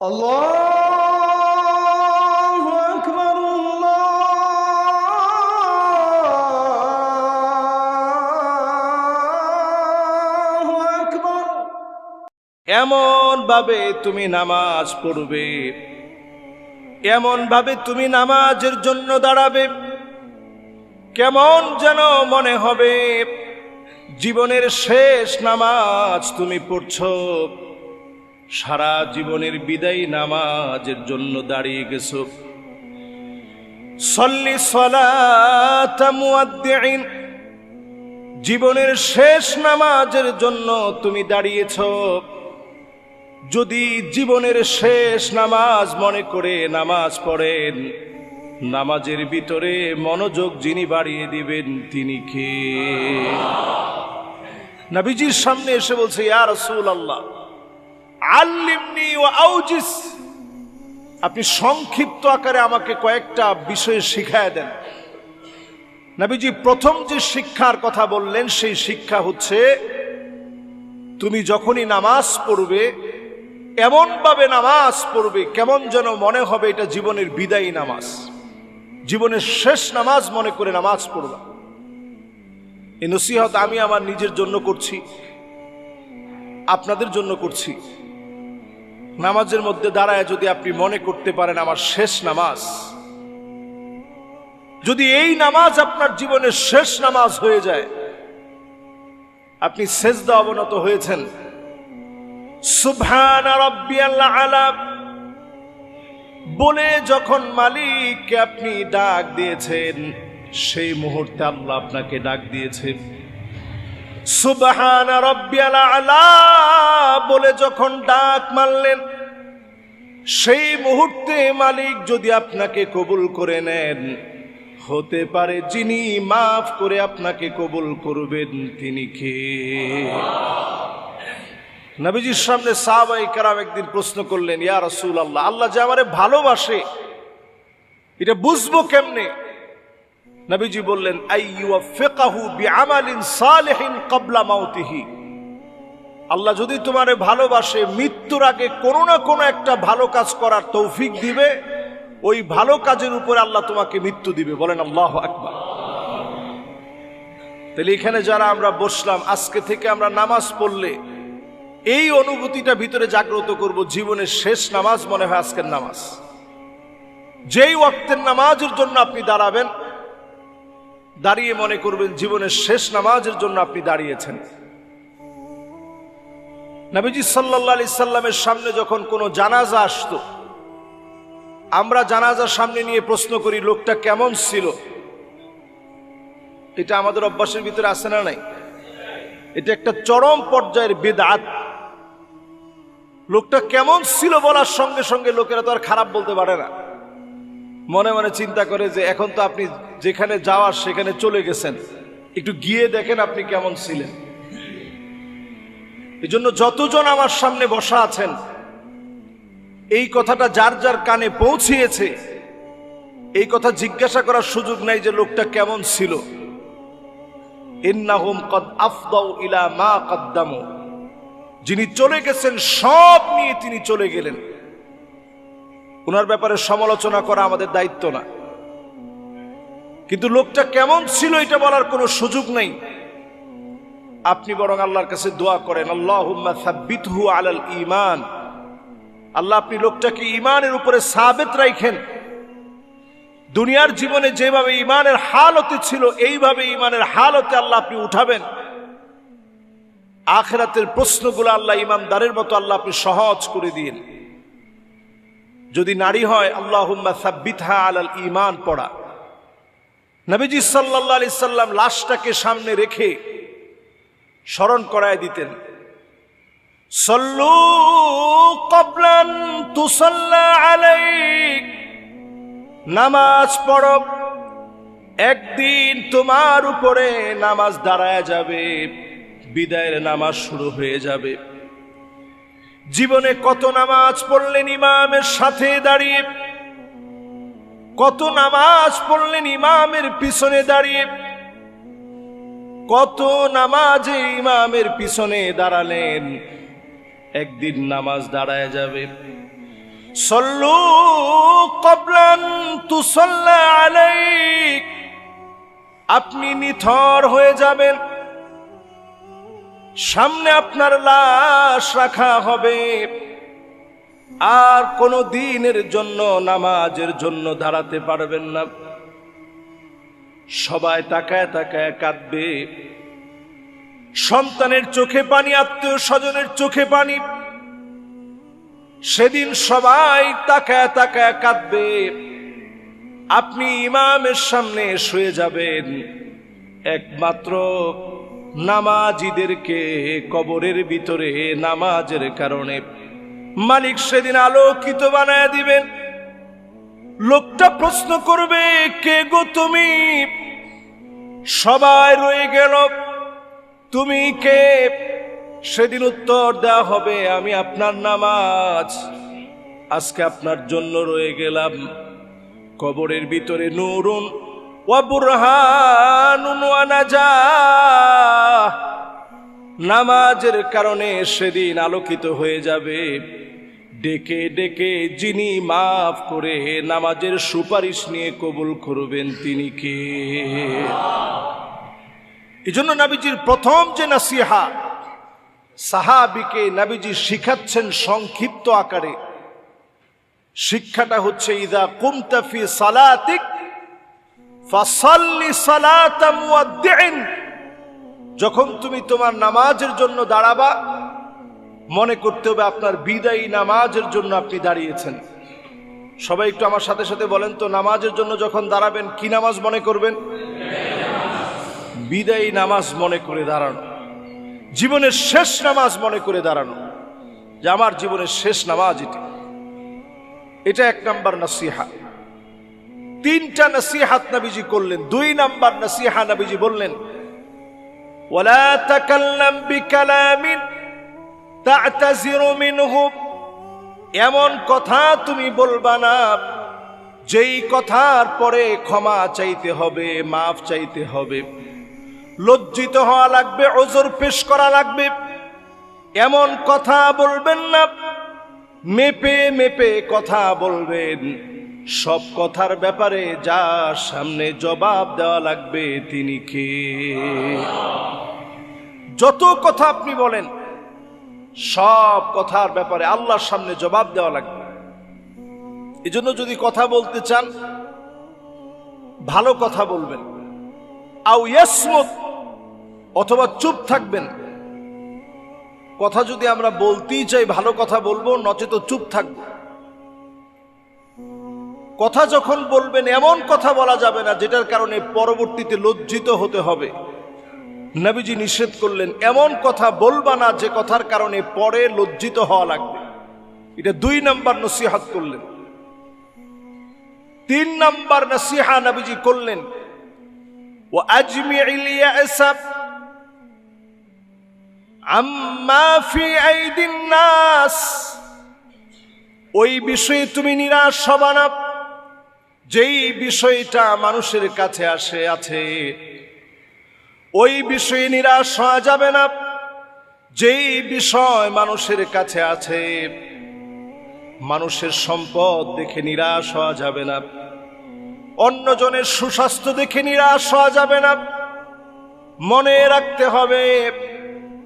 الله أكبر الله أكبر এমন ভাবে তুমি নামাজ পড়বে এমন ভাবে তুমি নামাজের জন্য দাঁড়াবে কেমন যেন মনে হবে জীবনের শেষ নামাজ তুমি পড়ছ সারা জীবনের বিদায়ী নামাজের জন্য দাঁড়িয়ে গেছ। জীবনের শেষ নামাজের জন্য তুমি দাঁড়িয়েছ। যদি জীবনের শেষ নামাজ মনে করে নামাজ পড়েন, নামাজের ভিতরে মনোযোগ যিনি বাড়িয়ে দিবেন, তিনি কে? নবীজির সামনে এসে বলছে, ইয়া রাসূল আল্লাহ আল্লিমনি ও আউজিস। আপনি সংক্ষিপ্ত আকারে আমাকে কয়েকটা বিষয় শিখায় দেন। নবীজি, প্রথম যে শিক্ষার কথা বললেন, সেই শিক্ষা হচ্ছে, তুমি যখনই নামাজ পড়বে, এমনভাবে নামাজ পড়বে, কেমন যেন মনে হবে এটা জীবনের বিদায়ী নামাজ। জীবনের শেষ নামাজ মনে করে নামাজ পড়বা। এই নসিহত আমি আমার নিজের জন্য করছি, আপনাদের জন্য করছি। নামাজের মধ্যে দাঁড়ায় যদি আপনি মনে করতে পারেন আমার শেষ নামাজ, যদি এই নামাজ আপনার জীবনের শেষ নামাজ হয়ে যায়, আপনি সেজদা অবনত হয়েছেন। সুভান বলে যখন মালিককে আপনি ডাক দিয়েছেন, সেই মুহূর্তে আল্লাহ আপনাকে ডাক দিয়েছেন সুবহান রাব্বিয়াল আলা বলে যখন ডাক মারলেন, সেই মুহূর্তে মালিক যদি আপনাকে কবুল করে নেন, হতে পারে যিনি মাফ করে আপনাকে কবুল করবেন, তিনি কে? নবীজির সামনে সাহাবাই কারাম একদিন প্রশ্ন করলেন, ইয়া রসুল আল্লাহ আল্লাহ যে আমারে ভালোবাসে, এটা বুঝব কেমনে? নবীজি বললেন আল্লাহ যদি তোমারে ভালোবাসে, মৃত্যুর আগে কোনো না কোনো একটা ভালো কাজ করার তৌফিক দিবে। ওই ভালো কাজের উপরে আল্লাহ তোমাকে মৃত্যু দিবে। বলেন, আল্লাহ আকবার। তাহলে এখানে যারা আমরা বসলাম, আজকে থেকে আমরা নামাজ পড়লে এই অনুভূতিটা ভিতরে জাগ্রত করব, জীবনের শেষ নামাজ মনে হয় আজকের নামাজ। যেই ওয়াক্তের নামাজের জন্য আপনি দাঁড়াবেন দাঁড়িয়ে মনে করবেন জীবনের শেষ নামাজের জন্য আপনি দাঁড়িয়েছেন। নবীজি সাল্লাহ আলি সাল্লামের সামনে যখন কোনো জানাজা আসতো, আমরা জানাজার সামনে নিয়ে প্রশ্ন করি, লোকটা কেমন ছিল? এটা আমাদের অভ্যাসের ভিতরে আসে না নাই? এটা একটা চরম পর্যায়ের বেদাত। লোকটা কেমন ছিল বলার সঙ্গে সঙ্গে লোকেরা তো আর খারাপ বলতে পারে না। মনে মনে চিন্তা করে যে এখন তো আপনি যেখানে যাওয়ার সেখানে চলে গেছেন। একটু গিয়ে দেখেন আপনি কেমন ছিলেন। এই জন্য যতজন আমার সামনে বসা আছেন, এই কথাটা যার যার কানে পৌঁছিয়েছে, এই কথা জিজ্ঞাসা করার সুযোগ নাই যে লোকটা কেমন ছিল। কদ ইলা মা কদ্দামু। যিনি চলে গেছেন, সব নিয়ে তিনি চলে গেলেন। ওনার ব্যাপারে সমালোচনা করা আমাদের দায়িত্ব না। কিন্তু লোকটা কেমন ছিল এটা বলার কোনো সুযোগ নেই। আপনি বরং আল্লাহর কাছে দোয়া করেন সাব্বিতহু আলাল ঈমান। আল্লাহ আপনি লোকটাকে ইমানের উপরে সাবেত রাখেন দুনিয়ার জীবনে যেভাবে ইমানের হালতে ছিল, এইভাবে ইমানের হালতে আল্লাহ আপনি উঠাবেন। আখেরাতের প্রশ্নগুলো আল্লাহ ইমানদারের মতো আল্লাহ আপনি সহজ করে দিন যদি নারী হয় আল্লাহ সাব্বিথা আলাল ইমান পড়া। নবীজি সাল্লাহ আলি সাল্লাম লাশটাকে সামনে রেখে স্মরণ করায় দিতেন, সল্লু কবলান নামাজ পড়ো। একদিন তোমার উপরে নামাজ দাঁড়ায় যাবে, বিদায়ের নামাজ শুরু হয়ে যাবে। জীবনে কত নামাজ পড়লেন ইমামের সাথে দাঁড়িয়ে? কত নামাজ পড়লেন ইমামের পিছনে দাঁড়িয়ে? কত নামাজে ইমামের পিছনে দাঁড়ালেন? একদিন নামাজ দাঁড়ায় যাবে। সল্লু কবলান তুসল্লা আলাইক। আপনি নিথর হয়ে যাবেন। সামনে আপনার লাশ রাখা হবে। আর কোনো দিনের জন্য, নামাজের জন্য দাঁড়াতে পারবেন না। সবাই তাকায় তাকায় কাঁদবে। সন্তানের চোখে পানি, আত্মীয় স্বজনের চোখে পানি। সেদিন সবাই তাকায় তাকায় কাঁদবে। আপনি ইমামের সামনে শুয়ে যাবেন। একমাত্র নামাজিদেরকে কবরের ভিতরে নামাজের কারণে মালিক সেদিন আলোকিত বানায় দিবেন। লোকটা প্রশ্ন করবে, কে গো তুমি? সবাই রয়ে গেল। তুমি কে? সেদিন উত্তর দেওয়া হবে, আমি আপনার নামাজ। আজকে আপনার জন্য রয়ে গেলাম। কবরের ভিতরে নুরুন ওয়াবুরহানুন ওয়া নাজাহ নামাজের কারণে সেদিন আলোকিত হয়ে যাবে। ডেকে ডেকে যিনি মাফ করে নামাজের সুপারিশ নিয়ে কবুল করবেন তিনি কে? এই জন্য নাবিজির প্রথম যে নাসিহা, সাহাবিকে নাবিজি শিখাচ্ছেন সংক্ষিপ্ত আকারে। শিক্ষাটা হচ্ছে, ইদা কুমতাফি সালাতিক, ফাসাল্লি সালাতা মুয়াদ্দিন। যখন তুমি তোমার নামাজের জন্য দাঁড়াবা, মনে করতে হবে আপনার বিদায়ী নামাজের জন্য আপনি দাঁড়িয়েছেন। সবাই একটু আমার সাথে সাথে বলেন তো, নামাজের জন্য যখন দাঁড়াবেন, কি নামাজ মনে করবেন? বিদায়ী নামাজ মনে করে দাঁড়ানো। জীবনের শেষ নামাজ মনে করে দাঁড়ানো। যে আমার জীবনের শেষ নামাজ এটি। এটা এক নাম্বার নাসিহা। তিনটা নাসিহাত নাবিজি করলেন। দুই নাম্বার নাসিহা নাবিজি বললেন ولا تكلم بكلام تعتذر منه এমন কথা তুমি বলবা না যেই কথার পরে ক্ষমা চাইতে হবে মাফ চাইতে হবে লজ্জিত হওয়া লাগবে ওজোর পেশ করা লাগবে এমন কথা বলবেন না মেপে মেপে কথা বলবেন সব কথার ব্যাপারে যা সামনে জবাব দেওয়া লাগবে তিনি কে? যত কথা আপনি বলেন, সব কথার ব্যাপারে আল্লাহর সামনে জবাব দেওয়া লাগবে। এজন্য যদি কথা বলতে চান, ভালো কথা বলবেন। আউ ইয়াসমুত অথবা চুপ থাকবেন। কথা যদি আমরা বলতেই চাই, ভালো কথা বলব, নচেত চুপ থাকব। কথা যখন বলবেন, এমন কথা বলা যাবে না যেটার কারণে পরবর্তীতে লজ্জিত হতে হবে। নবীজি নিষেধ করলেন, এমন কথা বলবা না যে কথার কারণে পরে লজ্জিত হওয়া লাগবে। এটা দুই নাম্বার নসিহাত করলেন। তিন নাম্বার নসিহা নবীজি করলেন ও নাস। ওই বিষয়ে তুমি নিরাশ হবা না। যেই বিষয়টা মানুষের কাছে আসে, আছে। ওই বিষয়ে নিরাশ হওয়া যাবে না। যেই বিষয় মানুষের কাছে আছে, মানুষের সম্পদ দেখে নিরাশ হওয়া যাবে না। অন্যজনের সুস্বাস্থ্য দেখে নিরাশ হওয়া যাবে না। মনে রাখতে হবে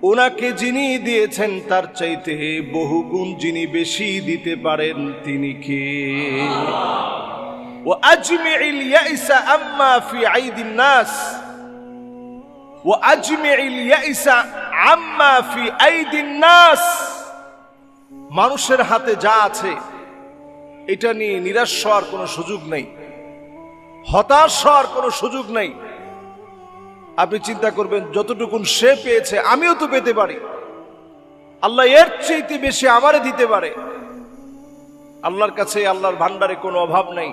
ওনাকে যিনি দিয়েছেন, তার চাইতে বহুগুণ যিনি বেশি দিতে পারেন তিনি কে? ইয়াইসা আম্মা ফি আইদিন নাস ও আজমিল ইয়াইসা আম্মা ফি আইদিন নাস মানুষের হাতে যা আছে, এটা নিয়ে নিরাশ হওয়ার কোনো সুযোগ নেই। হতাশ হওয়ার কোনো সুযোগ নেই। আপনি চিন্তা করবেন, যতটুকুন সে পেয়েছে, আমিও তো পেতে পারি। আল্লাহ এর চেয়েতে বেশি আমারে দিতে পারে। আল্লাহর কাছে আল্লাহর ভান্ডারে কোনো অভাব নেই।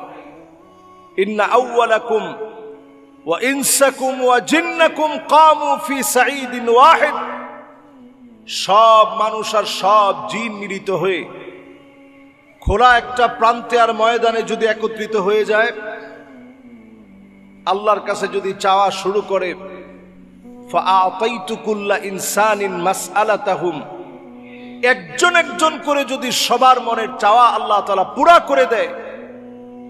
ইন্না আউওয়ালাকুম ওয়া ইনসাকুম ওয়া জিন্নাকুম কামু ফি সাঈদিন ওয়াহিদ সব মানুষ আর সব জিন মিলিত হয়ে খোলা একটা প্রান্তে আর ময়দানে যদি একত্রিত হয়ে যায়, আল্লাহর কাছে যদি চাওয়া শুরু করে একজন একজন করে যদি সবার মনের চাওয়া আল্লাহ তালা পুরা করে দেয়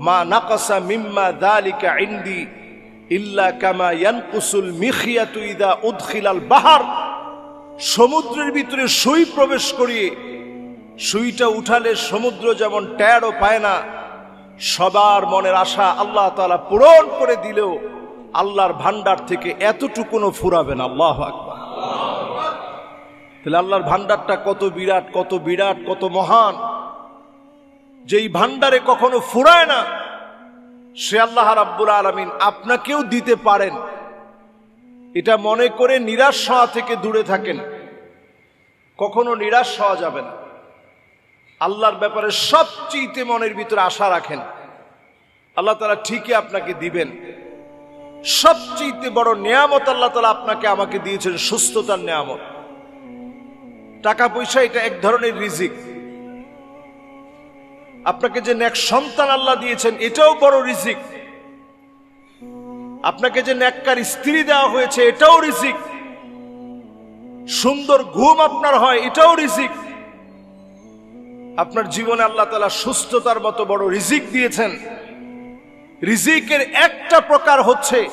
মা নাকাসা মিম্মা দালিকা ইন্দি ইল্লা কামা ইয়ানকুসুল মিখিয়াতু ইদা উদখিলাল বাহার। সমুদ্রের ভিতরে সুই প্রবেশ করিয়ে সুইটা উঠালে সমুদ্র যেমন ট্যারও পায় না, সবার মনের আশা আল্লাহ তাআলা পূরণ করে দিলেও আল্লাহর ভান্ডার থেকে এতটুকুনো ফুরাবে না। আল্লাহ আকবার। তাহলে আল্লাহর ভান্ডারটা কত বিরাট কত বিরাট, কত মহান। যেই ভান্ডারে কখনো ফুরায় না, সে আল্লাহ রাব্বুল আলমিন আপনাকেও দিতে পারেন। এটা মনে করে নিরাশ হওয়া থেকে দূরে থাকেন। কখনো নিরাশ হওয়া যাবে না। আল্লাহর ব্যাপারে সবচেয়ে মনের ভিতরে আশা রাখেন। আল্লাহ তালা ঠিকই আপনাকে দিবেন। সবচেয়ে বড় নিয়ামত আল্লাহ তালা আপনাকে আমাকে দিয়েছেন, সুস্থতার নিয়ামত। টাকা পয়সা এটা এক ধরনের রিজিক। আপনাকে যে ন্যাক সন্তান আল্লাহ দিয়েছেন, এটাও বড় রিজিক। আপনাকে যে নেককার স্ত্রী দেওয়া হয়েছে, এটাও রিজিক। সুন্দর ঘুম আপনার হয়, এটাও রিজিক। আপনার জীবনে আল্লাহ তালা সুস্থতার মতো বড় রিজিক দিয়েছেন। রিজিকের একটা প্রকার হচ্ছে,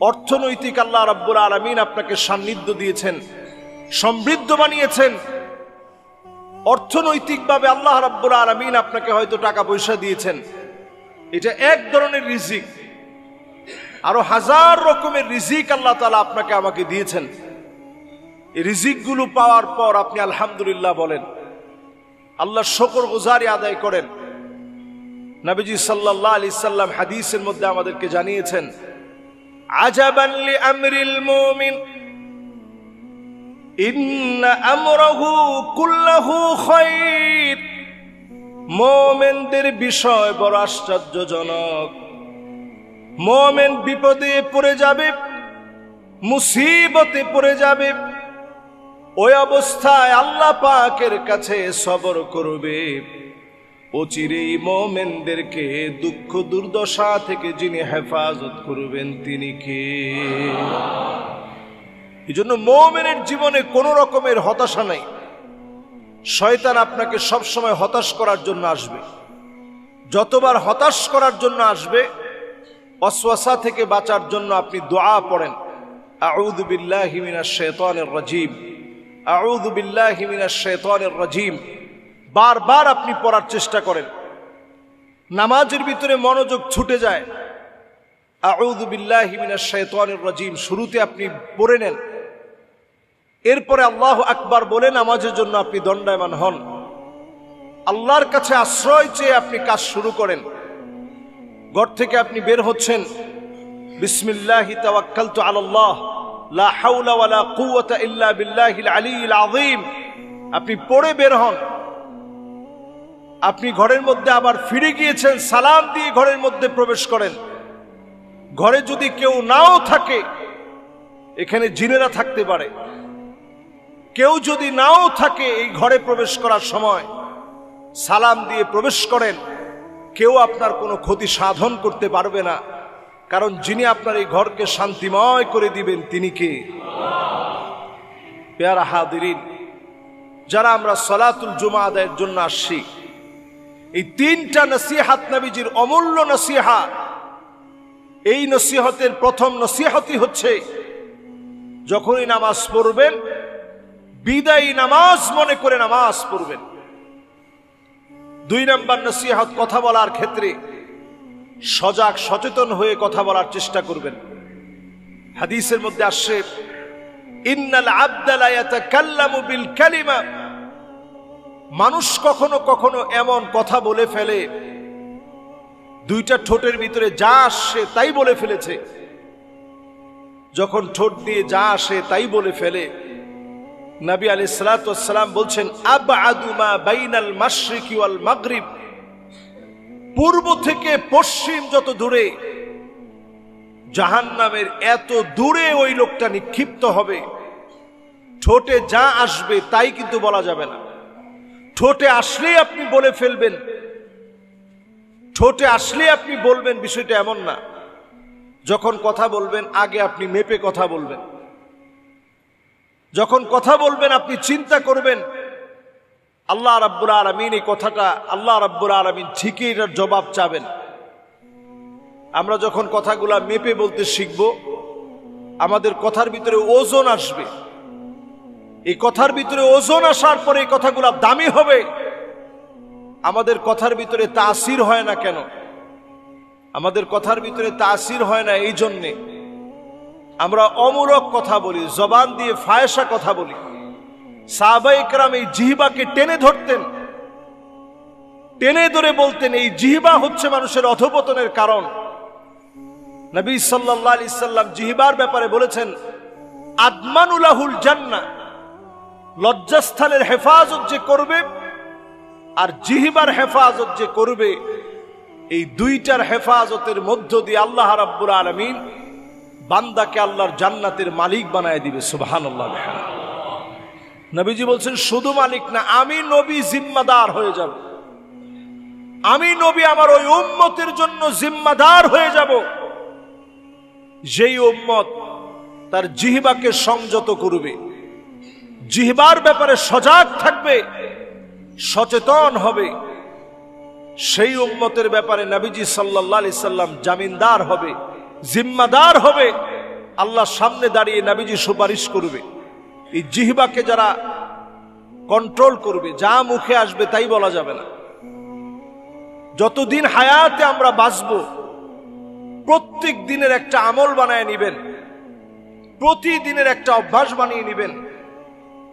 অর্থনৈতিক আল্লাহ রাব্বুল আলমিন আপনাকে সান্নিধ্য দিয়েছেন, সমৃদ্ধ বানিয়েছেন। অর্থনৈতিকভাবে আল্লাহ রাব্বুল আলমিন আপনাকে হয়তো টাকা পয়সা দিয়েছেন। এটা এক ধরনের রিজিক। আরও হাজার রকমের রিজিক আল্লাহ তালা আপনাকে আমাকে দিয়েছেন। এই রিজিকগুলো পাওয়ার পর আপনি আলহামদুলিল্লাহ বলেন, আল্লাহ শকর গুজারি আদায় করেন। নবীজি সাল্লাল্লাহু আলাইহি সাল্লাম হাদিসের মধ্যে আমাদেরকে জানিয়েছেন, আজাবান লি আমরিল মুমিন। ইন্না আমরাহু কুল্লাহু মুমিনদের বিষয় বড় আশ্চর্যজনক। মুমিন বিপদে পড়ে যাবে, মুসিবতে পড়ে যাবে, ওই অবস্থায় আল্লাহ পাকের কাছে সবর করবে। অচিরেই মোমেনদেরকে দুঃখ দুর্দশা থেকে যিনি হেফাজত করবেন তিনি কে? এই জন্য মোমেনের জীবনে কোনো রকমের হতাশা নাই। শয়তান আপনাকে সবসময় হতাশ করার জন্য আসবে। যতবার হতাশ করার জন্য আসবে, অশ্বাসা থেকে বাঁচার জন্য আপনি দোয়া পড়েন। আউযু বিল্লাহি মিনাশ শাইতানির রাজিম। আউযু বিল্লাহি মিনাশ শাইতানির রাজিম। বারবার আপনি পড়ার চেষ্টা করেন। নামাজের ভিতরে মনোযোগ ছুটে যায়। আউযু বিল্লাহি মিনাশ শাইতানির রাজিম। শুরুতে আপনি পড়ে নেন। এরপরে আল্লাহ আকবার বলে নামাজের জন্য আপনি দণ্ডায়মান হন। আল্লাহর কাছে আশ্রয় চেয়ে আপনি কাজ শুরু করেন। ঘর থেকে আপনি বের হচ্ছেন। লা আপনি পড়ে বের হন। আপনি ঘরের মধ্যে আবার ফিরে গিয়েছেন, সালাম দিয়ে ঘরের মধ্যে প্রবেশ করেন। ঘরে যদি কেউ নাও থাকে, এখানে জিনেরা থাকতে পারে। কেউ যদি নাও থাকে এই ঘরে প্রবেশ করার সময়, সালাম দিয়ে প্রবেশ করেন, কেউ আপনার কোনো ক্ষতি সাধন করতে পারবে না। কারণ যিনি আপনার এই ঘরকে শান্তিময় করে দিবেন, তিনি কে? পেয়ারা হাদিরিন যারা আমরা সলাতুল জুমা আদায়ের জন্য আসছি, এই তিনটা নসিহাত নবীজির অমূল্য নসিহা, এই নসিহতের প্রথম নসিহতই হচ্ছে, যখনই নামাজ পড়বেন বিদায়ী নামাজ মনে করে নামাজ পড়বেন। দুই নম্বর নসিহত কথা বলার ক্ষেত্রে সজাগ, সচেতন হয়ে কথা বলার চেষ্টা করবেন। হাদিসের মধ্যে আসছে, ইন্নাল আবদালা ইয়াতাকাল্লামু বিল কালিমা। মানুষ কখনো কখনো এমন কথা বলে ফেলে, দুইটা ঠোঁটের ভিতরে যা আসে তাই বলে ফেলেছে। যখন ঠোঁট দিয়ে যা আসে তাই বলে ফেলে নবী আলী সালাতাম বলছেন আব আদুমা বাইনাল মাশরিকি ওয়াল মাগরিব। পূর্ব থেকে পশ্চিম যত দূরে, জাহান্নামের এত দূরে ওই লোকটা নিক্ষিপ্ত হবে। ঠোঁটে যা আসবে তাই কিন্তু বলা যাবে না। ঠোঁটে আসলেই আপনি বলে ফেলবেন। ঠোঁটে আসলে আপনি বলবেন বিষয়টা এমন না। যখন কথা বলবেন, আগে আপনি মেপে কথা বলবেন। যখন কথা বলবেন, আপনি চিন্তা করবেন, আল্লাহ রাব্বুল আলমিন এই কথাটা, আল্লাহ রাব্বুল আলমিন ঠিকই এটার জবাব চাবেন। আমরা যখন কথাগুলা মেপে বলতে শিখব, আমাদের কথার ভিতরে ওজন আসবে। এই কথার ভিতরে ওজন আসার পরে এই কথাগুলা দামি হবে। আমাদের কথার ভিতরে তাসির হয় না কেন? আমাদের কথার ভিতরে তাসির হয় না এই জন্যে। আমরা অমূলক কথা বলি, জবান দিয়ে ফায়সা কথা বলি। সাহাবাইকরাম এই জিহিবাকে টেনে ধরতেন। টেনে ধরে বলতেন, এই জিহিবা হচ্ছে মানুষের অধপতনের কারণ। নবী সাল্লাহ আলি সাল্লাম জিহিবার ব্যাপারে বলেছেন আদমানুলাহুল জান্না লজ্জাস্থানের হেফাজত যে করবে আর জিহিবার হেফাজত যে করবে, এই দুইটার হেফাজতের মধ্য দিয়ে আল্লাহ রাব্বুল আলমিন বান্দাকে আল্লাহর জান্নাতের মালিক বানায় দিবে সুবাহান নবীজি বলছেন, শুধু মালিক না, আমি নবী জিম্মাদার হয়ে যাব। আমি নবী আমার ওই উম্মতের জন্য জিম্মাদার হয়ে যাব। যেই উম্মত তার জিহিবাকে সংযত করবে, জিহবার ব্যাপারে সজাগ থাকবে, সচেতন হবে, সেই উম্মতের ব্যাপারে নবীজি সাল্লাহ সাল্লাম জামিনদার হবে। জিম্মাদার হবে। আল্লাহ সামনে দাঁড়িয়ে নবীজি সুপারিশ করবে। এই জিহবাকে যারা কন্ট্রোল করবে, যা মুখে আসবে তাই বলা যাবে না। যতদিন হায়াতে আমরা বাঁচব, প্রত্যেক দিনের একটা আমল বানায় নিবেন, প্রতিদিনের একটা অভ্যাস বানিয়ে নিবেন,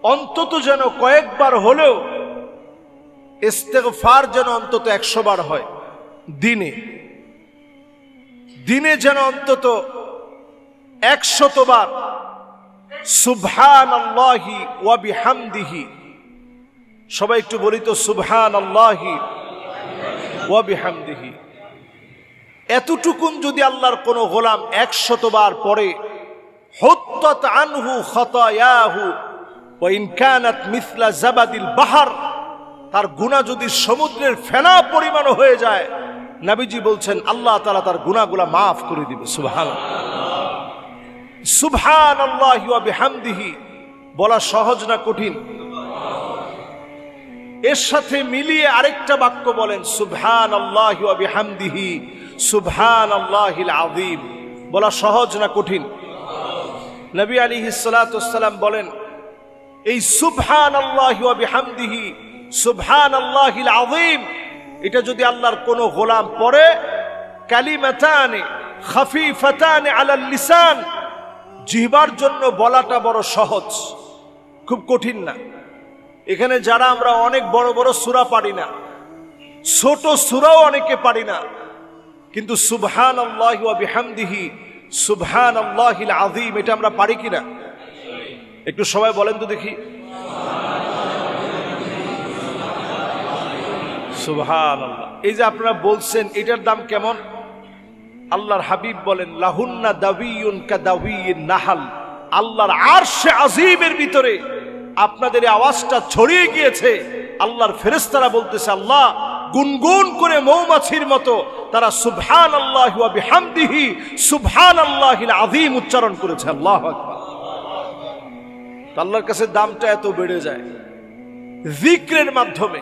অন্তত যেন কয়েকবার হলেও ইস্তেগফার যেন অন্তত একশো বার হয় দিনে। দিনে যেন অন্তত একশত বার সুবহান আল্লাহি ওয়া বিহামদিহি। সবাই একটু বলি তো সুবহান আল্লাহি ওয়া বিহামদিহি। এতটুকুন যদি আল্লাহর কোনো গোলাম একশত বার পরে হত্তত আনহু খতায়াহু মিথলা জাবাদিল বাহার, তার গুণা যদি সমুদ্রের ফেনা পরিমাণ হয়ে যায় নাবিজি বলছেন, আল্লাহ তালা তার গুণাগুলা মাফ করে দিবে সুবহান সুবহান আল্লাহ বিহামদিহি, বলা সহজ না কঠিন? এর সাথে মিলিয়ে আরেকটা বাক্য বলেন সুবহান আল্লাহ সুবহান আল্লাহিল আযীম। বলা সহজ না কঠিন? নবী আলী সালাম বলেন, এই সুবহান আল্লাহ সুবহান আল্লাহিল আযীম এটা যদি আল্লাহর কোনো গোলাম পড়ে, কালিমাতানে, খাফিফাতানে আলাল লিসান, জিহবার জন্য বলাটা বড় সহজ, খুব কঠিন না। এখানে যারা আমরা অনেক বড় বড় সুরা পারি না, ছোট সুরাও অনেকে পারি না, কিন্তু সুবহান আল্লাহ বিহামদিহি সুবহান আল্লাহিল আযীম, এটা আমরা পারি কিনা? একটু সবাই বলেন তো দেখি। সুবহান আল্লাহ এই যে আপনারা বলছেন, এটার দাম কেমন? আল্লাহর হাবিব বলেন, লাহুন্না দাবিউন কা দাবিয়িন নাহাল। আল্লাহর আরশে আজিমের ভিতরে আপনাদের আওয়াজটা ছড়িয়ে গিয়েছে। আল্লাহর ফেরেশতারা বলতেছে, আল্লাহ, গুনগুন করে মৌমাছির মতো তারা সুবহান আল্লাহ বিহামদিহি সুবহান আল্লাহিল আযীম উচ্চারণ করেছে। আল্লাহু আল্লাহর কাছে দামটা এত বেড়ে যায়। জিক্রের মাধ্যমে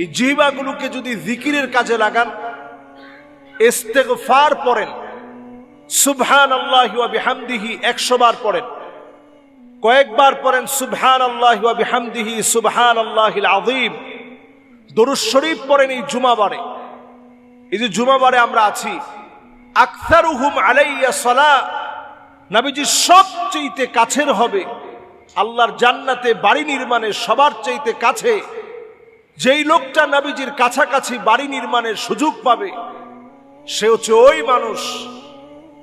এই জিহ্বাগুলোকে যদি জিকিরের কাজে লাগান, ইস্তেগফার পড়েন সুবহান আল্লাহি ওয়া বিহামদিহি 100 বার পড়েন, কয়েকবার পড়েন সুবহান আল্লাহি ওয়া বিহামদিহি সুবহান আল্লাহিল আযীম। দরুদ শরীফ পড়েন এই জুমাবারে। এই যে জুমাবারে আমরা আছি, আকসারুহুম আলাইয়া সালা, নবীজি সবচেয়ে কাছের হবে, আল্লাহর জান্নাতে বাড়ি নির্মাণে সবার চাইতে কাছে। যেই লোকটা নাবিজির কাছাকাছি বাড়ি নির্মাণের সুযোগ পাবে, সে হচ্ছে ওই মানুষ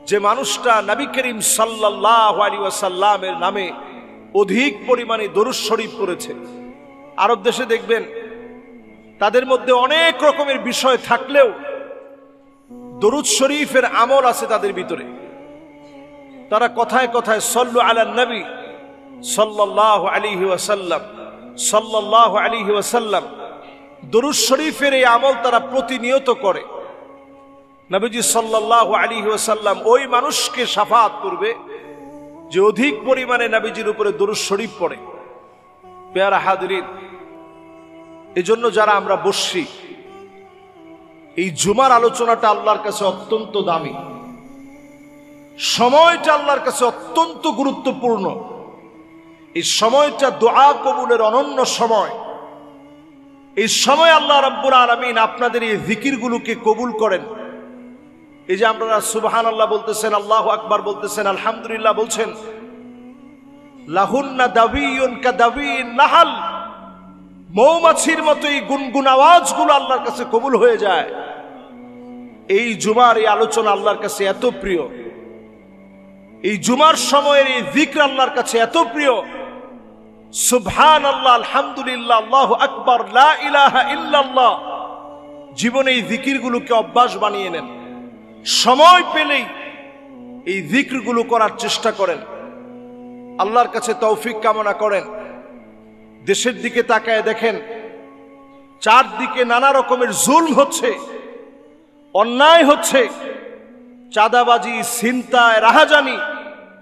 যে মানুষটা নবী করিম সাল্লাহ আলী ওয়াসাল্লামের নামে অধিক পরিমাণে দরুদ শরীফ করেছে আরব দেশে দেখবেন, তাদের মধ্যে অনেক রকমের বিষয় থাকলেও দরুদ শরীফের আমল আছে তাদের ভিতরে। তারা কথায় কথায়, সল্লু আলা নবী সাল্লাহ আলিহি ওয়াসাল্লাম সাল্লাহ আলিহি ওয়াসাল্লাম। দরুদ শরীফের এই আমল তারা প্রতিনিয়ত করে। নবীজি সাল্লাহ আলী ওসাল্লাম ওই মানুষকে সাফাত করবে যে অধিক পরিমাণে নবীজির উপরে দরুদ শরীফ পড়ে। পেয়ারা হাদরিন এজন্য যারা আমরা বসছি, এই জুমার আলোচনাটা আল্লাহর কাছে অত্যন্ত দামি। সময়টা আল্লাহর কাছে অত্যন্ত গুরুত্বপূর্ণ। এই সময়টা দোয়া কবুলের অনন্য সময়। এই সময় আল্লাহ রাব্বুল আলমিন আপনাদের এই জিকিরগুলোকে কবুল করেন। এই যে আপনারা সুবহান আল্লাহ বলতেছেন, আল্লাহ আকবার বলতেছেন, আলহামদুলিল্লাহ বলছেন, লাহুন্না দাবিউন কা দাবিন নাহাল। মৌমাছির মতো এই গুনগুন আওয়াজগুলো আল্লাহর কাছে কবুল হয়ে যায়। এই জুমার এই আলোচনা আল্লাহর কাছে এত প্রিয়। এই জুমার সময়ের এই জিক্র আল্লাহর কাছে এত প্রিয়। সুবহান আল্লাহ আলহামদুলিল্লাহ, আল্লাহ আকবর ইল্লাল্লাহ। জীবনে এই জিকিরগুলোকে অভ্যাস বানিয়ে নেন। সময় পেলেই এই জিক্রগুলো করার চেষ্টা করেন। আল্লাহর কাছে তৌফিক কামনা করেন। দেশের দিকে তাকায় দেখেন, চারদিকে নানা রকমের জুলম হচ্ছে, অন্যায় হচ্ছে, চাঁদাবাজি ছিনতায় রাহাজানি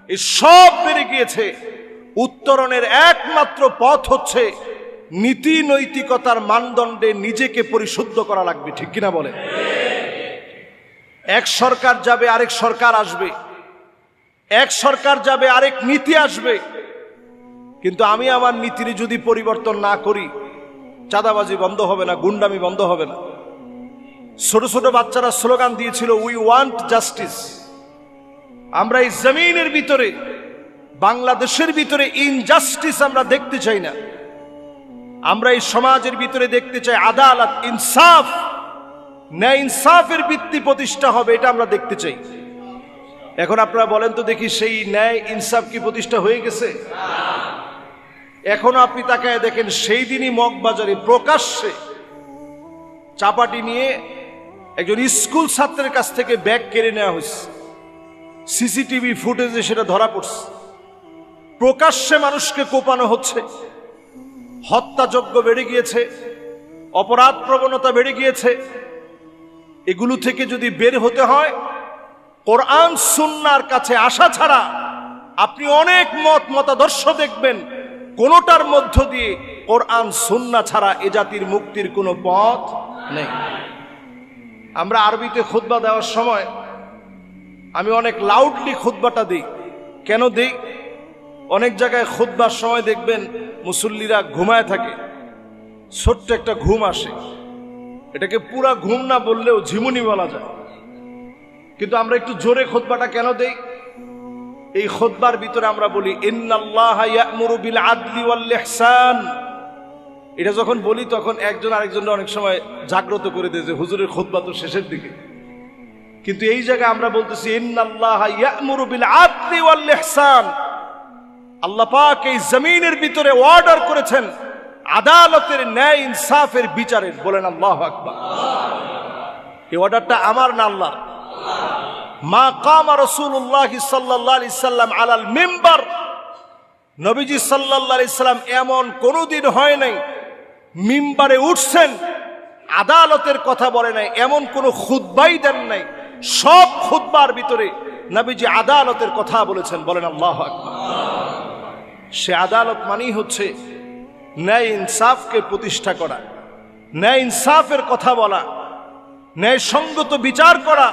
এই সব বেড়ে গিয়েছে। উত্তরণের একমাত্র পথ হচ্ছে নীতি নৈতিকতার মানদণ্ডে নিজেকে পরিশুদ্ধ করা লাগবে, ঠিক কিনা বলে? এক সরকার যাবে, আরেক সরকার আসবে। এক সরকার যাবে, আরেক নীতি আসবে। কিন্তু আমি আমার নীতির যদি পরিবর্তন না করি, চাঁদাবাজি বন্ধ হবে না, গুন্ডামি বন্ধ হবে না। ছোট ছোট বাচ্চারা স্লোগান দিয়েছিল উই ওয়ান্ট জাস্টিস আমরা এই জমিনের ভিতরে বাংলাদেশের ভিতরে ইনজাস্টিস আমরা দেখতে চাই না। আমরা এই সমাজের ভিতরে দেখতে চাই আদালত, ইনসাফ, ন্যায় ইনসাফের ভিত্তি প্রতিষ্ঠা হবে, এটা আমরা দেখতে চাই। এখন আপনারা বলেন তো দেখি সেই ন্যায় ইনসাফ কি প্রতিষ্ঠা হয়ে গেছে? এখনও আপনি তাকায় দেখেন সেই দিনই মগবাজারে প্রকাশ্যে চাপাটি নিয়ে একজন স্কুল ছাত্রের কাছ থেকে ব্যাগ কেড়ে নেওয়া হয়েছে। সিসিটিভি ফুটেজে সেটা ধরা পড়ছে। প্রকাশ্যে মানুষকে কোপানো হচ্ছে। হত্যাযজ্ঞ বেড়ে গিয়েছে, অপরাধ প্রবণতা বেড়ে গিয়েছে। এগুলো থেকে যদি বের হতে হয়, কোরআন, সুন্নার কাছে আসা ছাড়া আপনি অনেক মত মতাদর্শ দেখবেন। কোনোটার মধ্য দিয়ে কোরআন, সুন্না ছাড়া এ জাতির মুক্তির কোনো পথ নেই। আমরা আরবিতে খুতবা দেওয়ার সময় আমি অনেক লাউডলি খুতবাটা দিই। কেন দিই? অনেক জায়গায় খুতবার সময় দেখবেন মুসল্লিরা ঘুমায় থাকে। ছোট্ট একটা ঘুম আসে। এটাকে পুরা ঘুম না বললেও ঝিমুনি বলা যায়। কিন্তু আমরা একটু জোরে খোদবাটা কেন দেই? এই খোদবার ভিতরে আমরা বলি বিল এটা যখন বলি, তখন একজন আরেকজন অনেক সময় জাগ্রত করে দেয় যে, হুজুরের খোদবা তো শেষের দিকে। কিন্তু এই জায়গায় আমরা বলতেছি, ইন্নাল্লাহ ইয়ামুরু বিল আদলি ওয়াল ইহসান। আল্লাহ পাক এই জমিনের ভিতরে অর্ডার করেছেন আদালতের ন্যায় ইনসাফের বিচারের। বলেন আল্লাহ আকবার। এই অর্ডারটা আমার না আল্লাহ মা কামা রসুল্লাহ সাল্লাহ সাল্লাম আলাল মেম্বার। নবীজি সাল্লাহ সাল্লাম এমন কোনোদিন হয় নাই, মিম্বারে উঠছেন, আদালতের কথা বলে নাই, এমন কোনো খুদ্বাই দেন নাই, সব খুদ্বার ভিতরে নবীজি আদালতের কথা বলেছেন। বলেন আল্লাহ আকবার। সে আদালত মানেই হচ্ছে ন্যায় ইনসাফকে প্রতিষ্ঠা করা, ন্যায় ইনসাফের কথা বলা, ন্যায় সঙ্গত বিচার করা,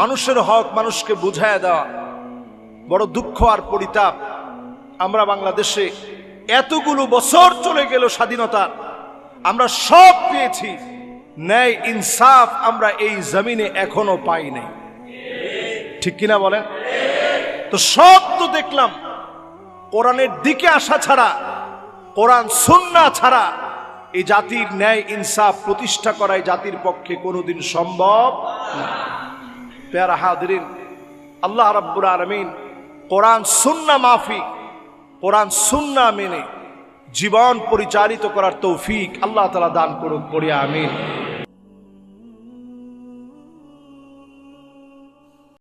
মানুষের হক মানুষকে বুঝায় দেওয়া। বড় দুঃখ আর পরিতাপ। আমরা বাংলাদেশে এতগুলো বছর চলে গেল স্বাধীনতা। আমরা সব পেয়েছি। ন্যায় ইনসাফ আমরা এই জমিনে এখনও পাই নাই ঠিক কিনা বলেন? তো সব তো দেখলাম। কোরআনের দিকে আসা ছাড়া, কোরআন সুন্না ছাড়া এই জাতির ন্যায় ইনসাফ প্রতিষ্ঠা করা এই জাতির পক্ষে কোনোদিন সম্ভব না। হাদিন আল্লাহ রাব্বুর আলমিন কোরআন সুন্না মাফি কোরআন সুন্না মেনে জীবন পরিচালিত করার তৌফিক আল্লাহ তালা দান করুক পড়িয়া আমিন।